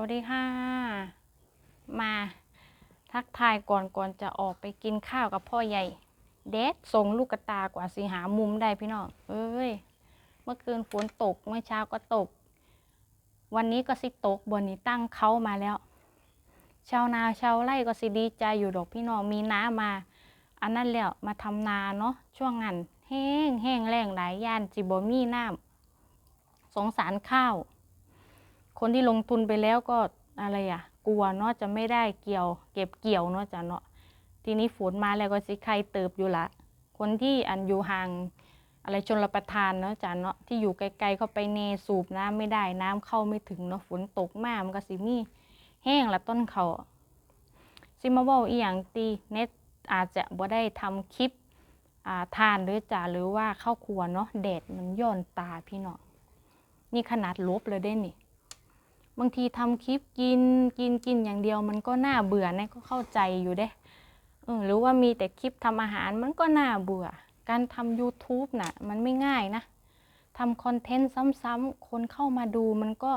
วัสดีค่ะ มาทักทายก่อนก่อนจะออกไปกินข้าวกับพ่อใหญ่ เดดส่งลูกกระตากว่าสีหามุมได้พี่น้องเอ้ย เมื่อคืนฝนตกเมื่อเช้าก็ตก วันนี้ก็สิตกบนนี้ตั้งเขามาแล้ว ชาวนาชาวไร่ก็สิดีใจอยู่ดอกพี่น้องมีน้ำมา อันนั้นแล้วมาทำนาเนาะช่วงนั้นแห้งแห้งแล้งหลายย่านจิบมีน้ำสงสารข้าว คนที่ลงทุนไปแล้วก็อะไรอะ กลัวเนาะจะไม่ได้เกี่ยว เก็บเกี่ยวเนาะจ้ะเนาะทีนี้ฝนมาแล้วก็สิใครเติบอยู่ละคนที่อันอยู่ห่างอะไรชนรประทานเนาะจ้ะเนาะที่อยู่ไกลๆเข้าไปเนสูบน้ำไม่ได้น้ำเข้าไม่ถึงเนาะฝนตกมากมันก็สิมีแห้งละต้นเขาซิมาว่าอีหยังตีเน็ตอาจจะบ่ได้ทำคลิปอ่าทานหรือจ้ะหรือว่าเข้าวครัวเนาะแดดมันย้อนตาพี่เนาะนี่ขนาดลบเลยได้นี่ บางทีทำคลิปกินกินกินอย่างเดียว มันก็น่าเบื่อนะก็เข้าใจอยู่เด้เออหรือว่ามีแต่คลิปทำอาหารมันก็น่าเบื่อ การทำ YouTube น่ะมันไม่ง่ายนะทำคอนเทนต์ซ้ำๆคนเข้ามาดูมันก็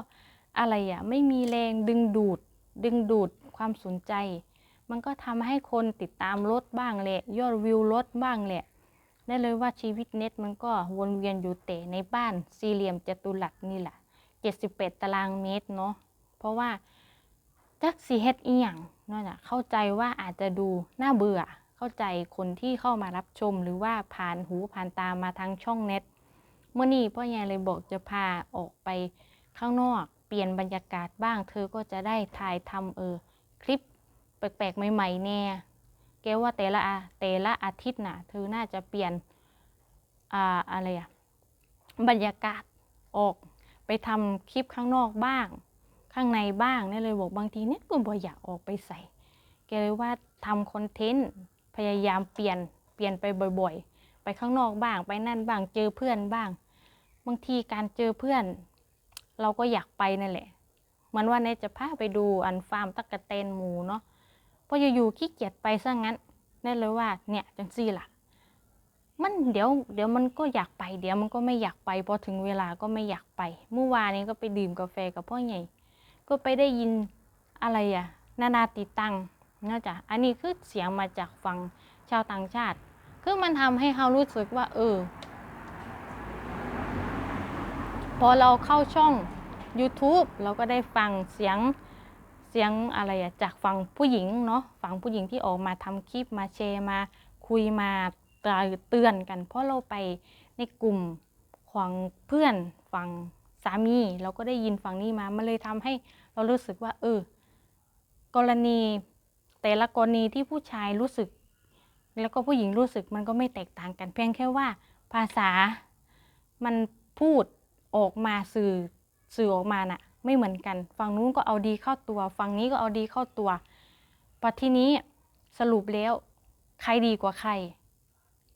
อะไรอะไม่มีแรงดึงดูด ดึงดูดความสนใจ มันก็ทำให้คนติดตามลดบ้างแหละ ยอดวิวลดบ้างแหละได้เลยว่าชีวิตเน็ตมันก็วนเวียนอยู่แต่ในบ้านสี่เหลี่ยมจัตุรัสนี่แหละ 78ตารางเมตรเนาะเพราะว่าจักสีเฮ็ดอีหยังเนาะเข้าใจว่าอาจจะดูน่าเบื่อ เข้าใจคนที่เข้ามารับชม หรือว่าผ่านหูผ่านตามาทางช่องเน็ตเมื่อนี้พ่อใหญ่เลยบอกจะพาออกไปข้างนอก เปลี่ยนบรรยากาศบ้าง เธอก็จะได้ถ่ายทำเออคลิปแปลกๆ ใหม่ๆแน่แกว่าแต่ละแต่ละอาทิตย์น่ะ เธอน่าจะเปลี่ยนอ่าอะไรอะบรรยากาศออก ไปทำคลิปข้างนอกบ้าง ข้างในบ้างเนี่ยเลยบอกบางทีเนี่ยก็บ่อยากออกไปใส่ แกเลยว่าทำคอนเทนต์พยายามเปลี่ยนเปลี่ยนไปบ่อย ๆ ไปข้างนอกบ้าง ไปนั่นบ้างเจอเพื่อนบ้าง บางทีการเจอเพื่อน เราก็อยากไปนั่นแหละเหมือนว่าเนยจะพาไปดูอันฟาร์มตักะแตนหมูเนาะพออยู่ๆขี้เกียจไปซะงั้นเน่เลยว่าเนี่ยจังซี่ล่ะ มันเดี๋ยวเดี๋ยวมันก็อยากไป เดี๋ยวมันก็ไม่อยากไปพอถึงเวลาก็ไม่อยากไป เมื่อวานนี้ก็ไปดื่มกาแฟกับพ่อใหญ่ ก็ไปได้ยินอะไรอะนานาติตังนอกจากอันนี้คือเสียงมาจากฝั่งชาวต่างชาติ คือมันทำให้เขารู้สึกว่า เออ พอเราเข้าช่อง YouTube เราก็ได้ฟังเสียงเสียงอะไรอะจากฝั่งผู้หญิงเนาะฝั่งผู้หญิงที่ออกมาทำคลิปมาแชร์มาคุยมา เตือนกัน เพราะเราไปในกลุ่มของเพื่อนฝั่งสามี เราก็ได้ยินฝั่งนี้มา มันเลยทำให้เรารู้สึกว่า เออ กรณี แต่ละกรณีที่ผู้ชายรู้สึก แล้วก็ผู้หญิงรู้สึกมันก็ไม่แตกต่างกัน เพียงแค่ว่าภาษามันพูดออกมาสื่อสื่อออกมาน่ะ ไม่เหมือนกันฝั่งนู้นก็เอาดีเข้าตัวฝั่งนี้ก็เอาดีเข้าตัวพอทีนี้สรุปแล้วใครดีกว่าใคร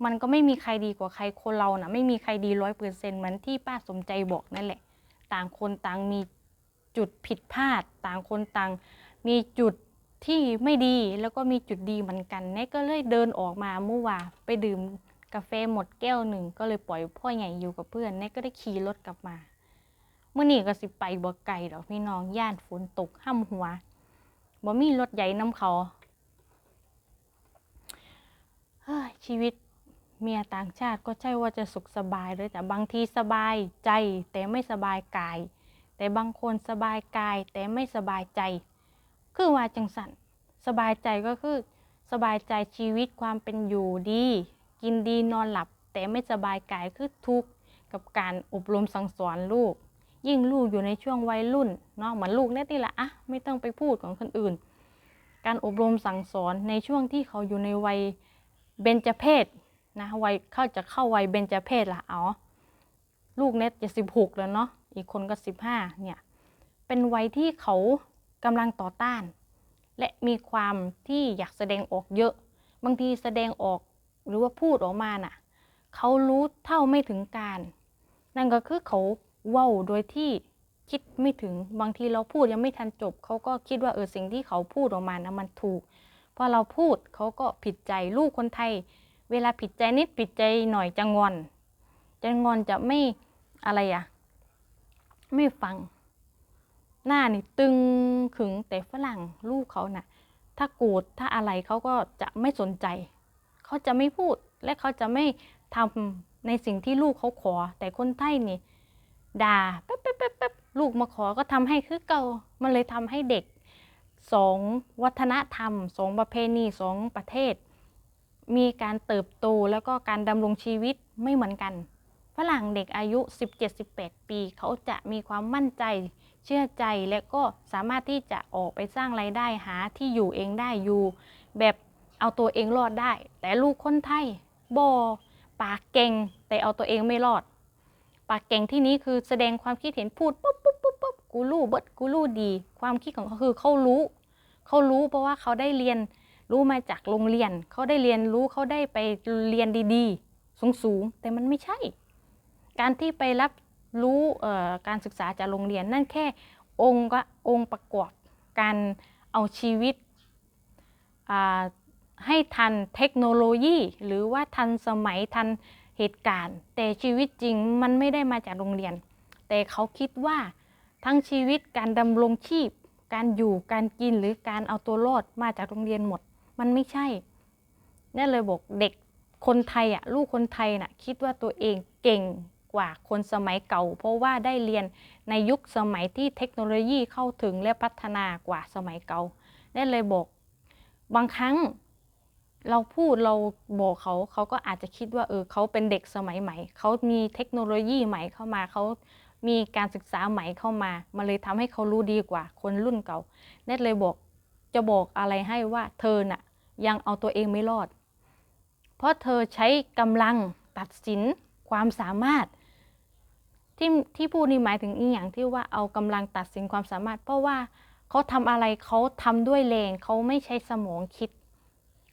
มันก็ไม่มีใครดีกว่าใครคนเรานะ่ะ ไม่มีใครดีร้อยเปอร์เซ็นต์เหมือนที่ป้าสมใจบอกนั่นแหละ ต่างคนต่างมีจุดผิดพลาด ต่างคนต่างมีจุดที่ไม่ดีแล้วก็มีจุดดีเหมือนกันเน่ก็เลยเดินออกมาเมื่อวานไปดื่มกาแฟหมดแก้วหนึ่งก็เลยปล่อยพ่อใหญ่อยู่กับเพื่อนเน่ก็ได้ขี่รถกลับมาเมื่อนี้ก็สิไปบ่ไกลดอกพี่น้องย่านฝนตกห้ำหัวบ่มีรถใหญ่น้ำเขาเฮ้ยชีวิต เมียต่างชาติก็ใช่ว่าจะสุขสบายเลยแต่บางทีสบายใจ แต่ไม่สบายกาย แต่บางคนสบายกาย แต่ไม่สบายใจ คือว่าจังสันสบายใจก็คือ สบายใจชีวิตความเป็นอยู่ดี กินดีนอนหลับ แต่ไม่สบายกายคือทุกข์กับการอบรมสั่งสอนลูก ยิ่งลูกอยู่ในช่วงวัยรุ่นเนาะเหมือนลูกเนี่ยนี่แหละอะไม่ต้องไปพูดของคนอื่น การอบรมสั่งสอนในช่วงที่เขาอยู่ในวัยเบญจเพศ นะวัยเข้าจะเข้าวัยเบญจเพศละอ๋อลูกเน็ตจะสิบหกแล้วเนาะอีกคนก็สิบห้าเนี่ยเป็นวัยที่เขากำลังต่อต้าน และมีความที่อยากแสดงออกเยอะ บางทีแสดงออกหรือว่าพูดออกมาน่ะเขารู้เท่าไม่ถึงการ นั่นก็คือเขาเว้าโดยที่คิดไม่ถึงบางทีเราพูดยังไม่ทันจบ เขาก็คิดว่าเออสิ่งที่เขาพูดออกมานะมันถูกพอเราพูดเขาก็ผิดใจลูกคนไทย เวลาผิดใจนิดผิดใจหน่อยจะงอน จะงอนจะไม่อะไรอะไม่ฟัง หน้านี่ตึงขึงแต่ฝรั่งลูกเขาน่ะ ถ้าโกรธถ้าอะไรเขาก็จะไม่สนใจ เขาจะไม่พูดและเขาจะไม่ทำในสิ่งที่ลูกเขาขอ แต่คนไทยนี่ด่าแป๊บแป๊บแป๊บแป๊บลูกมาขอก็ทำให้คือเก่ามันเลยทำให้เด็กสองวัฒนธรรมสองประเพณีสองประเทศ มีการเติบโตแล้วก็การดำรงชีวิตไม่เหมือนกัน ฝรั่งเด็กอายุ 17-18 ปี เขาจะมีความมั่นใจ เชื่อใจและก็สามารถที่จะออกไปสร้างไรายได้หาที่อยู่เองได้อยู่ แบบเอาตัวเองรอดได้ แต่ลูกคนไทยบอปากเก่งแต่เอาตัวเองไม่รอด ปากเก่งที่นี้คือแสดงความคิดเห็นพูดปุ๊บปุ๊บปุ๊บปุ๊บกูรู้เบิดกูรู้ดี ความคิดของเขาคือเขารู้ เขารู้เพราะว่าเขาได้เรียน รู้มาจากโรงเรียนเขาได้เรียนรู้เขาได้ไปเรียนดีๆ สูงๆ แต่มันไม่ใช่ การที่ไปรับรู้การศึกษาจากโรงเรียนนั่นแค่องค์ก็องค์ประกอบการเอาชีวิตให้ทันเทคโนโลยี หรือว่าทันสมัยทันเหตุการณ์ แต่ชีวิตจริงมันไม่ได้มาจากโรงเรียน แต่เขาคิดว่าทั้งชีวิตการดำรงชีพ การอยู่การกินหรือการเอาตัวรอดมาจากโรงเรียนหมด มันไม่ใช่นั่นเลยบอกเด็กคนไทยอะลูกคนไทยน่ะคิดว่าตัวเองเก่งกว่าคนสมัยเก่า เพราะว่าได้เรียนในยุคสมัยที่เทคโนโลยีเข้าถึงและพัฒนากว่าสมัยเก่านั่นเลยบอก บางครั้งเราพูดเราบอกเขาเขาก็อาจจะคิดว่าเออเขาเป็นเด็กสมัยใหม่ เขามีเทคโนโลยีใหม่เข้ามาเขามีการศึกษาใหม่เข้ามา มันเลยทำให้เขารู้ดีกว่าคนรุ่นเก่า เน็ตเลยบอก จะบอกอะไรให้ว่าเธอน่ะยังเอาตัวเองไม่รอด เพราะเธอใช้กำลังตัดสินความสามารถ ที่ที่พูดนี่หมายถึงอีกอย่างที่ว่าเอากำลังตัดสินความสามารถ เพราะว่าเขาทำอะไรเขาทำด้วยแรงเขาไม่ใช้สมองคิด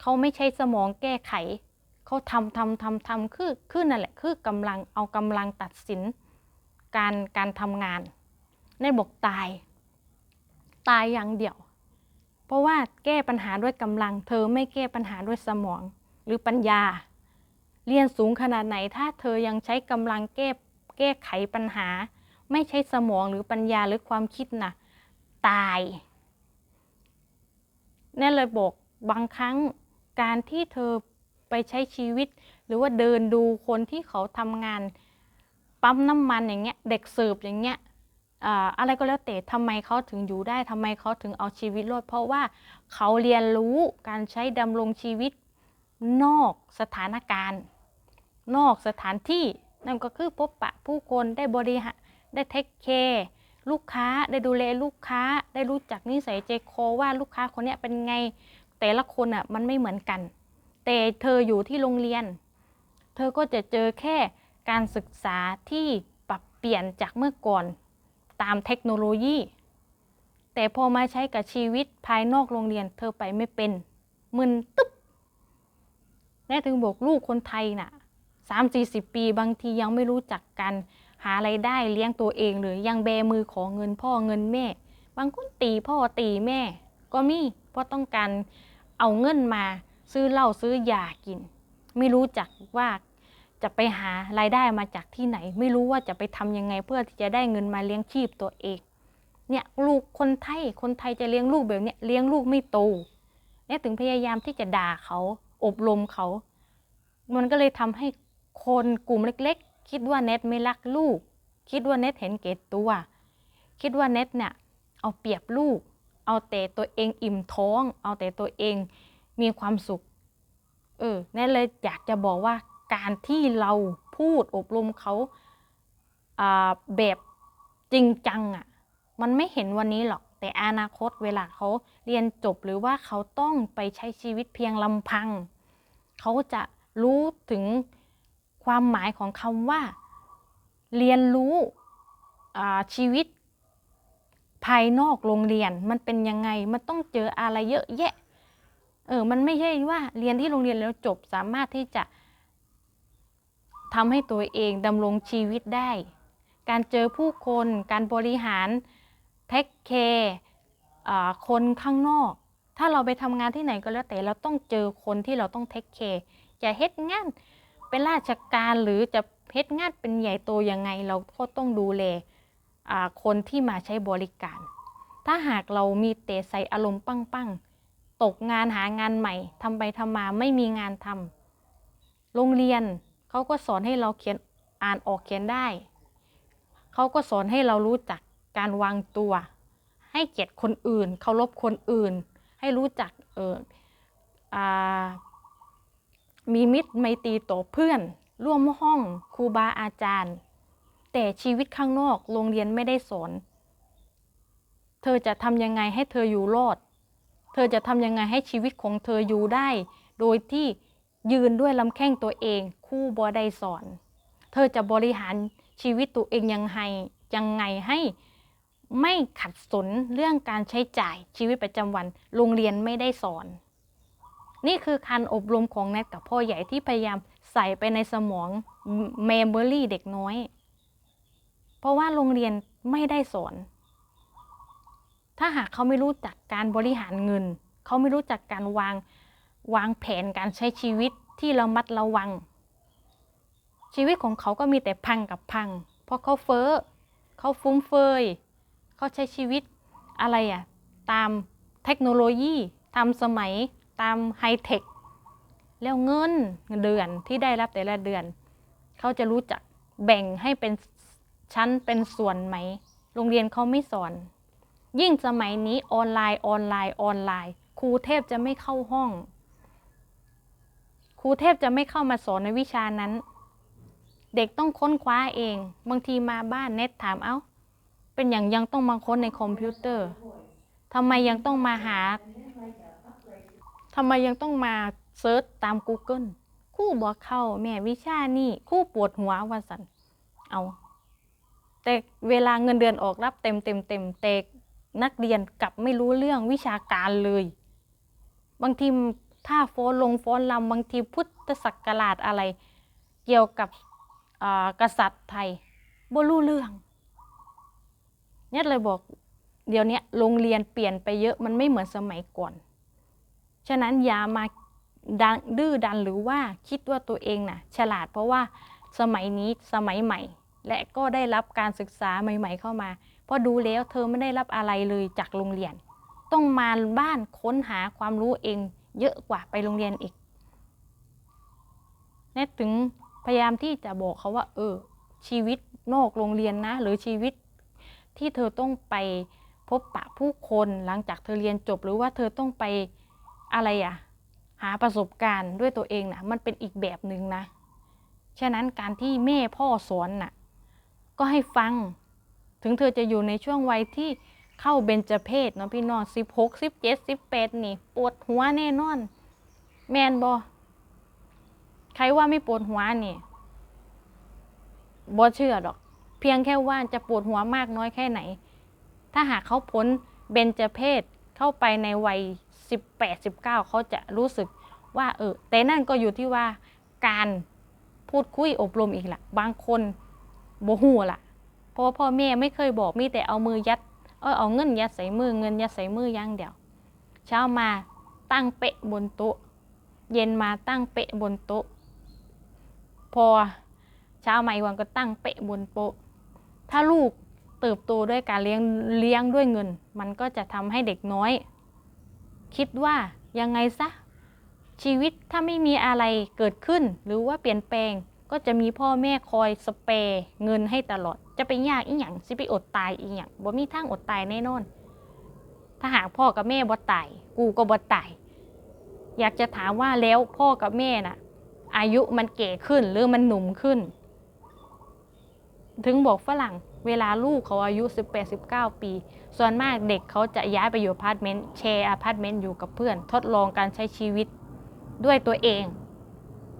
เขาไม่ใช้สมองแก้ไข เขาทำทำทำทำคือคือนั่นแหละ คือกำลังเอากำลังตัดสิน การการทำงานในบอกตาย ตายอย่างเดียว เพราะว่าแก้ปัญหาด้วยกำลัง เธอไม่แก้ปัญหาด้วยสมองหรือปัญญา เรียนสูงขนาดไหนถ้าเธอยังใช้กำลังแก้แก้ไขปัญหา ไม่ใช้สมองหรือปัญญาหรือความคิดน่ะตายนั่นเลยบอกบางครั้งการที่เธอไปใช้ชีวิต หรือว่าเดินดูคนที่เขาทำงานปั๊มน้ำมันอย่างเงี้ยเด็กเสิร์ฟอย่างเงี้ย อะไรก็แล้วแต่ทำไมเขาถึงอยู่ได้ทำไมเขาถึงเอาชีวิตรอดเพราะว่าเขาเรียนรู้การใช้ดำรงชีวิตนอกสถานการณ์ นอกสถานที่นั่นก็คือพบปะผู้คนได้บริหารได้เทคแคร์ลูกค้าได้ดูแลลูกค้าได้รู้จักนิสัยใจคอว่าลูกค้าคนนี้เป็นไงแต่ละคนอะมันไม่เหมือนกัน แต่เธออยู่ที่โรงเรียน เธอก็จะเจอแค่การศึกษาที่ปรับเปลี่ยนจากเมื่อก่อน ตามเทคโนโลยี แต่พอมาใช้กับชีวิตภายนอกโรงเรียนเธอไปไม่เป็นมึนตึ๊บแน่ถึงบอกลูกคนไทยน่ะสามสี่สิบปีบางทียังไม่รู้จักกัน หาไรายได้เลี้ยงตัวเองหรือยังแบมือขอเงินพ่อเงินแม่ บางคนตีพ่อตีแม่ ก็มีเพราะต้องการเอาเงินมาซื้อเหล้าซื้อยากิน ไม่รู้จักว่า จะไปหารายได้มาจากที่ไหน ไม่รู้ว่าจะไปทำยังไงเพื่อที่จะได้เงินมาเลี้ยงชีพตัวเองเนี่ยลูกคนไทยคนไทยจะเลี้ยงลูกแบบเนี้ยเลี้ยงลูกไม่โตเนี่ยถึงพยายามที่จะด่าเขาอบรมเขา มันก็เลยทำให้คนกลุ่มเล็ก ๆ คิดว่าเน็ตไม่รักลูก คิดว่าเน็ตเห็นเกตตัว คิดว่าเน็ตเนี่ยเอาเปรียบลูก เอาแต่ตัวเองอิ่มท้อง เอาแต่ตัวเองมีความสุข เออเน็ตเลยอยากจะบอกว่า การที่เราพูดอบรมเขาแบบจริงจังอะ่ะ มันไม่เห็นวันนี้หรอก แต่อนาคตเวลาเขาเรียนจบหรือว่าเขาต้องไปใช้ชีวิตเพียงลำพัง เขาจะรู้ถึงความหมายของคำว่า เรียนรู้ชีวิตภายนอกโรงเรียนมันเป็นยังไง มันต้องเจออะไรเยอะแยะ เออ มันไม่ใช่ว่าเรียนที่โรงเรียนแล้วจบสามารถที่จะ ทำให้ตัวเองดำรงชีวิตได้ การเจอผู้คน การบริหารเทคแคร์คนข้างนอก ถ้าเราไปทำงานที่ไหนก็แล้วแต่เราต้องเจอคนที่เราต้องเทคแคร์จะเฮ็ดงานเป็นราชการหรือจะเฮ็ดงานเป็นใหญ่โตยังไง เราก็ต้องดูแลคนที่มาใช้บริการ ถ้าหากเรามีแต่ใส่อารมณ์ปั้งๆ ตกงานหางานใหม่ทำไปทำมาไม่มีงานทำโรงเรียน เขาก็สอนให้เราเขียนอ่านออกเขียนได้ เขาก็สอนให้เรารู้จักการวางตัว ให้เกียรติคนอื่น เคารพคนอื่น ให้รู้จักเอออ่ามีมิตรไมตรีต่อเพื่อน ร่วมห้องครูบาอาจารย์ แต่ชีวิตข้างนอกโรงเรียนไม่ได้สอน เธอจะทำยังไงให้เธออยู่รอด เธอจะทำยังไงให้ชีวิตของเธออยู่ได้ โดยที่ ยืนด้วยลำแข้งตัวเองคู่บอได้สอน เธอจะบริหารชีวิตตัวเองยังไงยังไงให้ไม่ขัดสนเรื่องการใช้จ่ายชีวิตประจำวัน โรงเรียนไม่ได้สอน นี่คือการอบรมของแนทกับพ่อใหญ่ที่พยายามใส่ไปในสมองเมมโมรี่เด็กน้อย เพราะว่าโรงเรียนไม่ได้สอน ถ้าหากเขาไม่รู้จักการบริหารเงิน เขาไม่รู้จักการวาง วางแผนการใช้ชีวิตที่ระมัดระวัง ชีวิตของเขาก็มีแต่พังกับพัง เพราะเขาเฟ้อเขาฟุ้มเฟยเขาใช้ชีวิตอะไรอะตามเทคโนโลยี ตามสมัยตามไฮเทคแล้วเงินเดือนที่ได้รับแต่ละเดือน เขาจะรู้จักแบ่งให้เป็นชั้นเป็นส่วนไหม โรงเรียนเขาไม่สอน ยิ่งสมัยนี้ออนไลน์ออนไลน์ออนไลน์ ครูเทพจะไม่เข้าห้อง รูเทพจะไม่เข้ามาสอนในวิชานั้น เด็กต้องค้นคว้าเอง บางทีมาบ้านเน็ตถามเอา้า เป็นอย่างยังต้องมาค้นในคอมพิวเตอร์ทำไมยังต้องมาหาทำไมยังต้องมาเซิร์ชตาม Google คู่บอกเข้าแม่วิชานี่คู่ปวดหัวว่าสันเอาแต่เวลาเงินเดือนออกรับเต็มเต็มเต็มแต่นักเรียนกลับไม่รู้เรื่องวิชาการเลย บางที ถ้าฟ้อนลงฟ้อนลำบางทีพุทธศักราชอะไร เกี่ยวกับกษัตริย์ไทยบ่รู้เรื่องเนี่ยเลยบอกเดี๋ยวนี้โรงเรียนเปลี่ยนไปเยอะมันไม่เหมือนสมัยก่อน ฉะนั้นอย่ามาดันดื้อดันหรือว่าคิดว่าตัวเองน่ะ ฉลาดเพราะว่าสมัยนี้สมัยใหม่ และก็ได้รับการศึกษาใหม่ ๆ เข้ามาเพราะดูแล้วเธอไม่ได้รับอะไรเลยจากโรงเรียน ต้องมาบ้านค้นหาความรู้เอง เยอะกว่าไปโรงเรียนอีกเนตถึงพยายามที่จะบอกเขาว่า เออ ชีวิตนอกโรงเรียนนะ หรือชีวิตที่เธอต้องไปพบปะผู้คนหลังจากเธอเรียนจบ หรือว่าเธอต้องไปอะไรอะหาประสบการณ์ด้วยตัวเองนะมันเป็นอีกแบบหนึ่งนะ ฉะนั้นการที่แม่พ่อสอนน่ะก็ให้ฟัง ถึงเธอจะอยู่ในช่วงวัยที่ เข้าเบญจเพศเนาะพี่น้องสิบหกสิบเจ็ดสิบแปดนี่ ปวดหัวแน่นอน แมนบอใครว่าไม่ปวดหัวนี่บอเชื่อดอก เพียงแค่ว่าจะปวดหัวมากน้อยแค่ไหน ถ้าหากเขาพ้นเบญจเพศเข้าไปในวัยสิบแปดสิบเก้าเขาจะรู้สึกว่าเออแต่นั่นก็อยู่ที่ว่าการพูดคุยอบรมอีกละบางคนโบหูละเพราะว่าพ่อแม่ไม่เคยบอกมีแต่เอามือยัด เออเอาเงินยัดใส่มือเงินยัดใส่มืออย่างเดียว เช้ามาตั้งเป๊ะบนโต๊ะ เย็นมาตั้งเป๊ะบนโต๊ะ พอเช้ามาอีกวันก็ตั้งเป๊ะบนโต๊ะ ถ้าลูกเติบโตด้วยการเลี้ยงเลี้ยงด้วยเงิน มันก็จะทำให้เด็กน้อย คิดว่ายังไงซะชีวิตถ้าไม่มีอะไรเกิดขึ้นหรือว่าเปลี่ยนแปลง ก็จะมีพ่อแม่คอยสเปร์เงินให้ตลอด จะไปยากอีหยังสิไปอดตายอีหยังบ่มีทางอดตายแน่นอน ถ้าหากพ่อกับแม่บ่ตาย กูก็บ่ตาย อยากจะถามว่าแล้วพ่อกับแม่น่ะ อายุมันแก่ขึ้นหรือมันหนุ่มขึ้น ถึงบอกฝรั่งเวลาลูกเขาอายุ 18-19 ปี ส่วนมากเด็กเขาจะย้ายไปอยู่อพาร์ตเมนต์แชร์อพาร์ตเมนต์อยู่กับเพื่อน ทดลองการใช้ชีวิตด้วยตัวเอง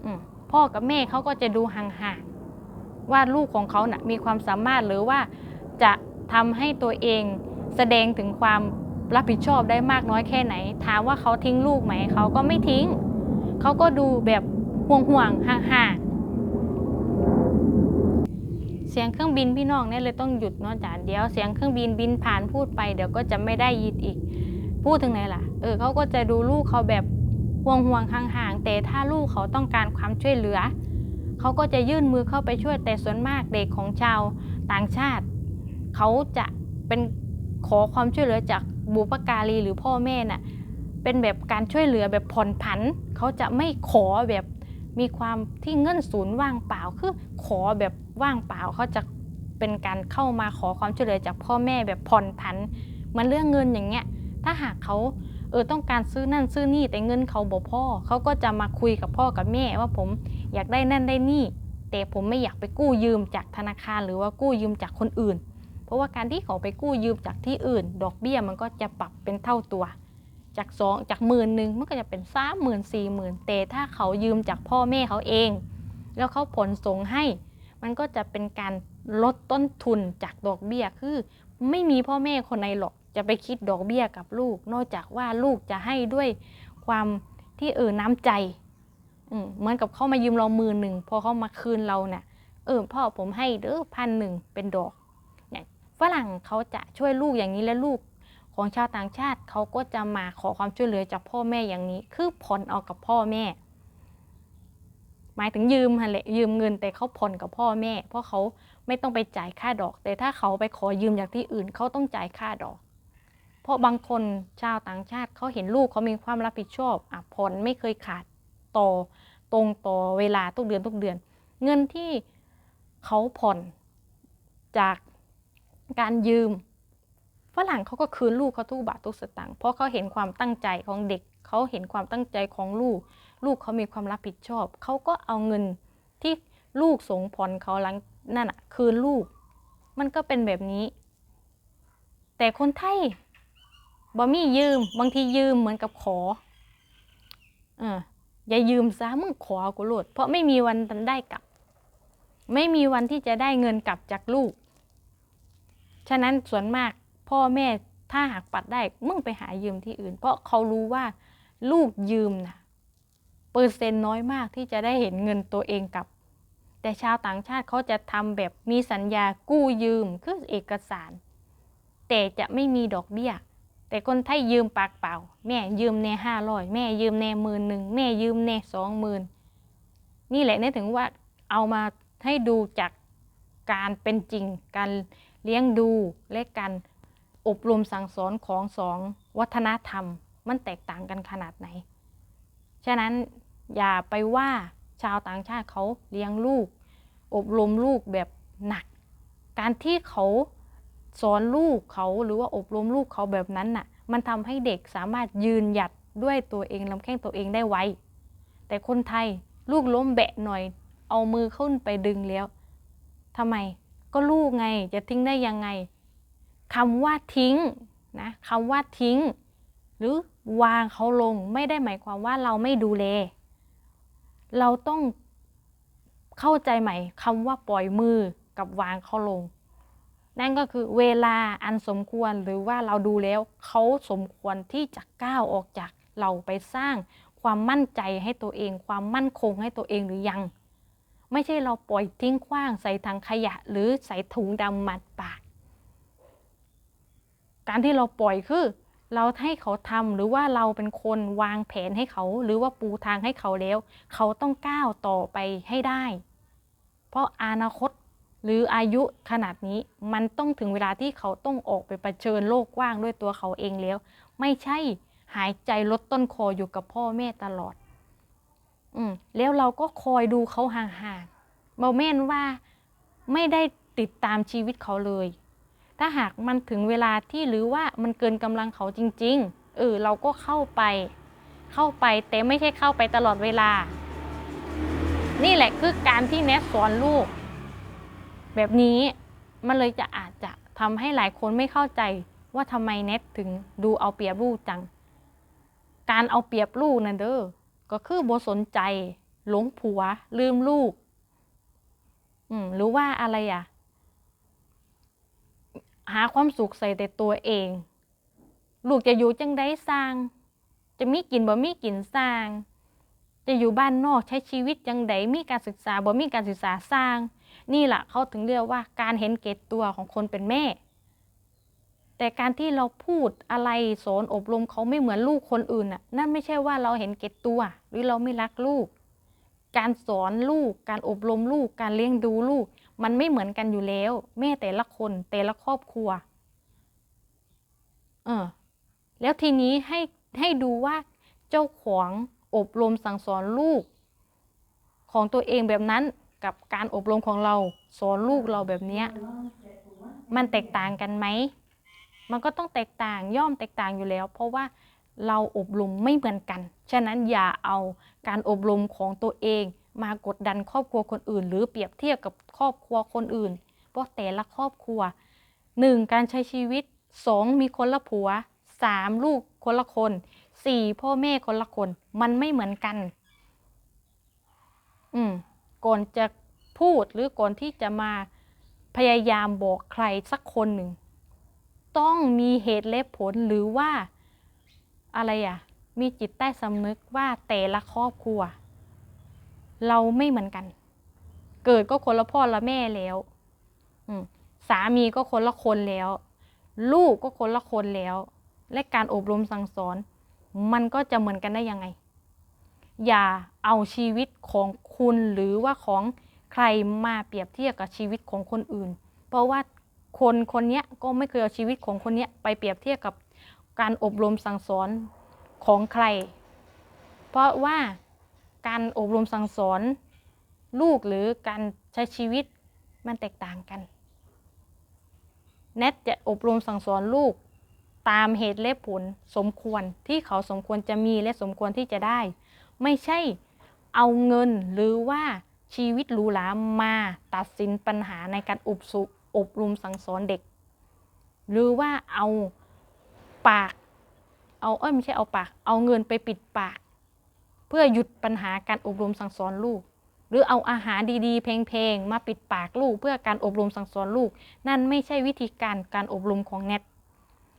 อม พ่อกับแม่เขาก็จะดูห่างๆว่าลูกของเขานะ่ะมีความสามารถหรือว่าจะทำให้ตัวเองแสดงถึงความรับผิดชอบได้มากน้อยแค่ไหน ถามว่าเขาทิ้งลูกไหมเขาก็ไม่ทิ้ง เขาก็ดูแบบห่วงๆห่างๆเสียงเครื่องบินพี่น้องเนี่ยเลยต้องหยุดเนาะจ้ะเดี๋ยวเสียงเครื่องบินบินผ่านพูดไปเดี๋ยวก็จะไม่ได้ยินอีก พูดถึงไหนล่ะ เออเขาก็จะดูลูกเขาแบบ ห่วงห่วงห่างๆแต่ถ้าลูกเขาต้องการความช่วยเหลือ เขาก็จะยื่นมือเข้าไปช่วยแต่ส่วนมากเด็กของชาวต่างชาติ เขาจะเป็นขอความช่วยเหลือจากบุปการีหรือพ่อแม่น่ะเป็นแบบการช่วยเหลือแบบผ่อนผัน เขาจะไม่ขอแบบมีความที่เงินศูนย์ว่างเปล่าคือขอแบบว่างเปล่าเขาจะเป็นการเข้ามาขอความช่วยเหลือจากพ่อแม่แบบผ่อนผันเหมันเรื่องเงินอย่างเงี้ยถ้าหากเขา เออต้องการซื้อนั่นซื้อนี่แต่เงินเขาบ่พ่อเขาก็จะมาคุยกับพ่อกับแม่ว่าผมอยากได้นั่นได้นี่ แต่ผมไม่อยากไปกู้ยืมจากธนาคารหรือว่ากู้ยืมจากคนอื่น เพราะว่าการที่เขาไปกู้ยืมจากที่อื่น ดอกเบี้ยมันก็จะปรับเป็นเท่าตัว จากสองจากหมื่นหนึ่งมันก็จะเป็นสามหมื่นสี่หมื่นแต่ถ้าเขายืมจากพ่อแม่เขาเอง แล้วเขาผลส่งให้ มันก็จะเป็นการลดต้นทุนจากดอกเบี้ยคือ ไม่มีพ่อแม่คนไหนหรอก จะไปคิดดอกเบี้ยกับลูก นอกจากว่าลูกจะให้ด้วยความที่เออน้ำใจอืเหมือนกับเขามายืมเรามือหนึ่งพอเขามาคืนเราเนี่ยเออพ่อผมให้เด้อพันหนึ่งเป็นดอกเนี่ยฝรั่งเขาจะช่วยลูกอย่างนี้และลูกของชาวต่างชาติเขาก็จะมาขอความช่วยเหลือจากพ่อแม่อย่างนี้ คือผ่อนเอากับพ่อแม่ หมายถึงยืมฮะแหละยืมเงินแต่เขาผ่อนกับพ่อแม่ เพราะเขาไม่ต้องไปจ่ายค่าดอก แต่ถ้าเขาไปขอยืมจากที่อื่นเขาต้องจ่ายค่าดอก ราะบางคนชาวต่างชาติเขาเห็นลูกเขามีความรับผิดชอบอะผ่อนไม่เคยขาดต่อตรงต่อเวลาทุกเดือนทุกเดือน เงินที่เขาผ่อนจากการยืมฝรั่งเขาก็คืนลูกเขาทุกบาททุกสตางค์เพราะเขาเห็นความตั้งใจของเด็กเขาเห็นความตั้งใจของลูก ลูกเขามีความรับผิดชอบ เขาก็เอาเงินที่ลูกสงผ่อนเขาหลังนั่นอะคืนลูก มันก็เป็นแบบนี้ แต่คนไทย บ่มียืม บางทียืมเหมือนกับขอเอออย่ายืมซะมึงขอกูโลดเพราะไม่มีวันได้กลับ ไม่มีวันที่จะได้เงินกลับจากลูก ฉะนั้นส่วนมากพ่อแม่ถ้าหากปัดได้มึงไปหายืมที่อื่น เพราะเขารู้ว่าลูกยืมนะเปอร์เซ็นต์น้อยมากที่จะได้เห็นเงินตัวเองกลับ แต่ชาวต่างชาติเขาจะทำแบบมีสัญญากู้ยืมคือเอกสาร แต่จะไม่มีดอกเบี้ย แต่คนไทยยืมปากเปล่า แม่ยืมแน่ห้าร้อยแม่ยืมแน่หมื่นหนึ่งแม่ยืมแน่สองหมื่นนี่แหละนี่ถึงว่าเอามาให้ดูจากการเป็นจริง การเลี้ยงดูและการอบรมสั่งสอนของสองวัฒนธรรม มันแตกต่างกันขนาดไหน ฉะนั้นอย่าไปว่าชาวต่างชาติเขาเลี้ยงลูก อบรมลูกแบบหนัก การที่เขา สอนลูกเขาหรือว่าอบรมลูกเขาแบบนั้นน่ะ มันทำให้เด็กสามารถยืนหยัดด้วยตัวเองลำแข้งตัวเองได้ไวแต่คนไทยลูกล้มแบะหน่อย เอามือขึ้นไปดึงแล้วทำไมก็ลูกไงจะทิ้งได้ยังไงคำว่าทิ้งนะคำว่าทิ้ง หรือวางเขาลงไม่ได้หมายความว่าเราไม่ดูแล เราต้องเข้าใจใหม่คำว่าปล่อยมือกับวางเขาลง นั่นก็คือเวลาอันสมควรหรือว่าเราดูแล้วเขาสมควรที่จะก้าวออกจากเราไปสร้างความมั่นใจให้ตัวเอง ความมั่นคงให้ตัวเองหรือยัง ไม่ใช่เราปล่อยทิ้งขว้างใส่ถังขยะ หรือใส่ถุงดำมัดปาก การที่เราปล่อยคือ เราให้เขาทำหรือว่าเราเป็นคนวางแผนให้เขา หรือว่าปูทางให้เขาแล้ว เขาต้องก้าวต่อไปให้ได้ เพราะอนาคต หรืออายุขนาดนี้มันต้องถึงเวลาที่เขาต้องออกไปปเผชิญโลกกว้างด้วยตัวเขาเองแล้ว ไม่ใช่หายใจลดต้นคออยู่กับพ่อแม่ตลอด อืมแล้วเราก็คอยดูเขาห่างๆเบาแม่นว่าไม่ได้ติดตามชีวิตเขาเลย ถ้าหากมันถึงเวลาที่หรือว่ามันเกินกำลังเขาจริง ๆ เออเราก็เข้าไป เข้าไปแต่ไม่ใช่เข้าไปตลอดเวลา นี่แหละคือการที่แนทสอนลูก แบบนี้มันเลยจะอาจจะทำให้หลายคนไม่เข้าใจว่าทำไมเน็ตถึงดูเอาเปรียบลูกจัง การเอาเปรียบลูกนั่นเด้อก็คือบ่สนใจ หลงผัว ลืมลูก อืมหรือว่าอะไรอะ หาความสุขใส่แต่ตัวเอง ลูกจะอยู่จังได้สร้าง จะมีกินบ่มีกินสร้าง จะอยู่บ้านนอกใช้ชีวิตจังไดมีการศึกษาบ่มีการศึกษาสร้าง นี่แหละเขาถึงเรียกว่าการเห็นเกตตัวของคนเป็นแม่ แต่การที่เราพูดอะไรสอนอบรมเขาไม่เหมือนลูกคนอื่นน่ะนั่นไม่ใช่ว่าเราเห็นเกตตัว หรือเราไม่รักลูก การสอนลูก การอบรมลูก การเลี้ยงดูลูก มันไม่เหมือนกันอยู่แล้ว แม่แต่ละคนแต่ละครอบครัว เออ แล้วทีนี้ให้ให้ดูว่าเจ้าของอบรมสั่งสอนลูก ของตัวเองแบบนั้น กับการอบรมของเราสอนลูกเราแบบเนี้ยมันแตกต่างกันไหม มันก็ต้องแตกต่างย่อมแตกต่างอยู่แล้ว เพราะว่าเราอบรมไม่เหมือนกัน ฉะนั้นอย่าเอาการอบรมของตัวเอง มากดดันครอบครัวคนอื่น หรือเปรียบเทียบกับครอบครัวคนอื่น เพราะแต่ละครอบครัวหนึ่งการใช้ชีวิตสองมีคนละผัวสามลูกคนละคนสี่พ่อแม่คนละคน มันไม่เหมือนกัน อืม ก่อนจะพูดหรือก่อนที่จะมาพยายามบอกใครสักคนหนึ่ง ต้องมีเหตุและผลหรือว่าอะไรอะ มีจิตใต้สำนึกว่าแต่ละครอบครัว เราไม่เหมือนกัน เกิดก็คนละพ่อละแม่แล้วสามีก็คนละคนแล้ว ลูกก็คนละคนแล้ว และการอบรมสั่งสอน มันก็จะเหมือนกันได้ยังไง อย่าเอาชีวิตของคุณหรือว่าของใครมาเปรียบเทียบกับชีวิตของคนอื่น เพราะว่าคนคนนี้ก็ไม่เคยเอาชีวิตของคนนี้ไปเปรียบเทียบกับการอบรมสั่งสอนของใคร เพราะว่าการอบรมสั่งสอนลูกหรือการใช้ชีวิตมันแตกต่างกัน แนทจะอบรมสั่งสอนลูกตามเหตุและผลสมควรที่เขาสมควรจะมีและสมควรที่จะได้ ไม่ใช่เอาเงินหรือว่าชีวิตหรูหรามาตัดสินปัญหาในการอบสุอบรมสั่งสอนเด็ก หรือว่าเอาปาก เอาเอ้ยไม่ใช่เอาปาก เอาเงินไปปิดปาก เพื่อหยุดปัญหาการอบรมสั่งสอนลูก หรือเอาอาหารดีๆ เพลงๆมาปิดปากลูก เพื่อการอบรมสั่งสอนลูก นั่นไม่ใช่วิธีการการอบรมของเน็ต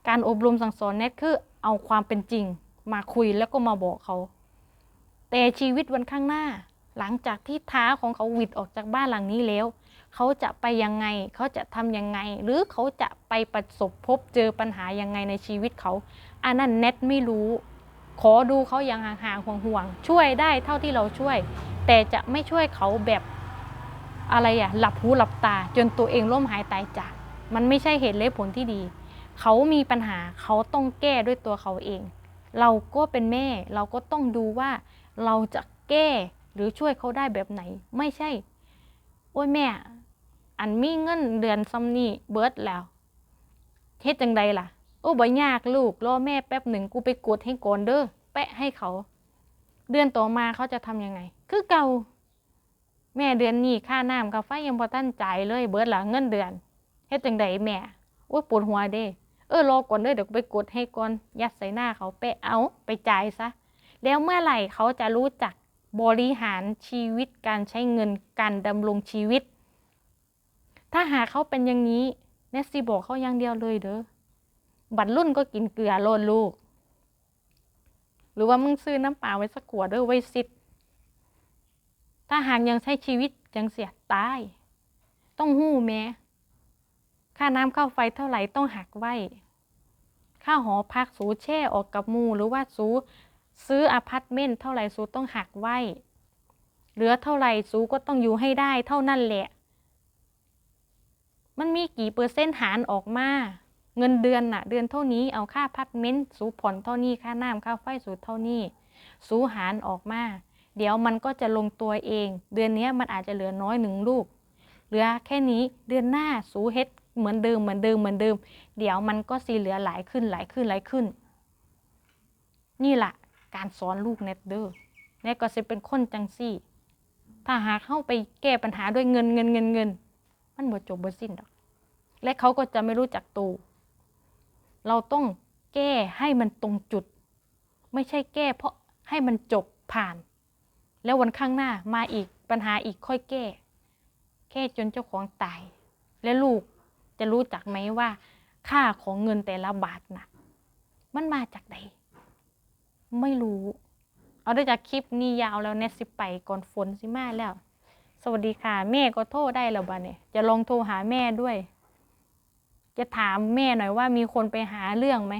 การอบรมสั่งสอนเน็ตคือเอาความเป็นจริง มาคุยแล้วก็มาบอกเขา แต่ชีวิตวันข้างหน้า หลังจากที่ท้าของเขาหวิดออกจากบ้านหลังนี้แล้ว เขาจะไปยังไง เขาจะทำยังไง หรือเขาจะไปประสบพบเจอปัญหายังไงในชีวิตเขา อันนั้นเน็ตไม่รู้ ขอดูเขาอย่างห่างๆห่วงๆช่วยได้เท่าที่เราช่วย แต่จะไม่ช่วยเขาแบบอะไรอะหลับหูหลับตา จนตัวเองล้มหายตายจาก มันไม่ใช่เหตุและผลที่ดี เขามีปัญหาเขาต้องแก้ด้วยตัวเขาเอง เราก็เป็นแม่ เราก็ต้องดูว่า เราจะแก้หรือช่วยเขาได้แบบไหน ไม่ใช่ โอ้ยแม่ อันมีเงินเดือนซัมนี่เบิร์ดแล้วเฮ็ดจังใดล่ะ โอ้บ่ยากลูกรอแม่แป๊บหนึ่งกูไปกดให้ก่อนเด้อแปะให้เขา เดือนต่อมาเขาจะทำยังไง คือเก่า แม่เดือนนี้ค่าน้ำค่าไฟยังบ่ทันจ่ายเลยเบิดละเงินเดือนเฮ็ดจังใดแม่โอ้ปวดหัวเด้ เออรอก่อนเด้อเดี๋ยวกูไปกดให้ก่อนยัดใส่หน้าเขาแปะเอาไปจ่ายซะ แล้วเมื่อไหร่เขาจะรู้จักบริหารชีวิตการใช้เงินการดำรงชีวิต ถ้าหากเขาเป็นอย่างนี้เนสซี่บอกเขาอย่างเดียวเลยเด้อบัตรรุ่นก็กินเกลือโลดลูก หรือว่ามึงซื้อน้ำเปล่าไว้สักขวดเด้อไว้ซิดถ้าหากยังใช้ชีวิตยังเสียตาย ต้องหู้แม้ค่าน้ำค่าไฟเท่าไหร่ต้องหักไว้ ค่าหอพักสูแช่ออกกับมูหรือว่าสู ซื้ออพาร์ตเมนต์เท่าไหร่สูต้องหักไว้ เหลือเท่าไหร่สูก็ต้องอยู่ให้ได้เท่านั้นแหละ มันมีกี่เปอร์เซ็นต์หารออกมา เงินเดือนน่ะ เดือนเท่านี้เอาค่าอพาร์ตเมนต์สูผ่อนเท่านี้ค่าน้ำค่าไฟสูเท่านี้สูหารออกมา เดี๋ยวมันก็จะลงตัวเอง เดือนนี้มันอาจจะเหลือน้อยหนึ่งลูก เหลือแค่นี้เดือนหน้าสูเฮ็ดเหมือนเดิมเหมือนเดิมเหมือนเดิม เดี๋ยวมันก็สีเหลือหลายขึ้นหลายขึ้นหลายขึ้น นี่แหละ การสอนลูกเน็ตเดอร์เน็ตก็จะเป็นคนจังซี่ ถ้าหากเข้าไปแก้ปัญหาด้วยเงินเงินเงินเงิน มันบ่จบบ่สิ้นดอก และเขาก็จะไม่รู้จักตูเราต้องแก้ให้มันตรงจุด ไม่ใช่แก้ เพราะให้มันจบผ่าน แล้ววันข้างหน้ามาอีกปัญหาอีกค่อยแก้แค่จนเจ้าของตาย และลูกจะรู้จักไหมว่า ค่าของเงินแต่ละบาทน่ะ มันมาจากไหน ไม่รู้ เอาได้จากคลิปนี้ยาวแล้วเนสิไปก่อนฝนสิมาแล้ว สวัสดีค่ะ แม่ก็โทรได้แล้วบ้าเนี่ยจะลองโทรหาแม่ด้วย จะถามแม่หน่อยว่ามีคนไปหาเรื่องไหม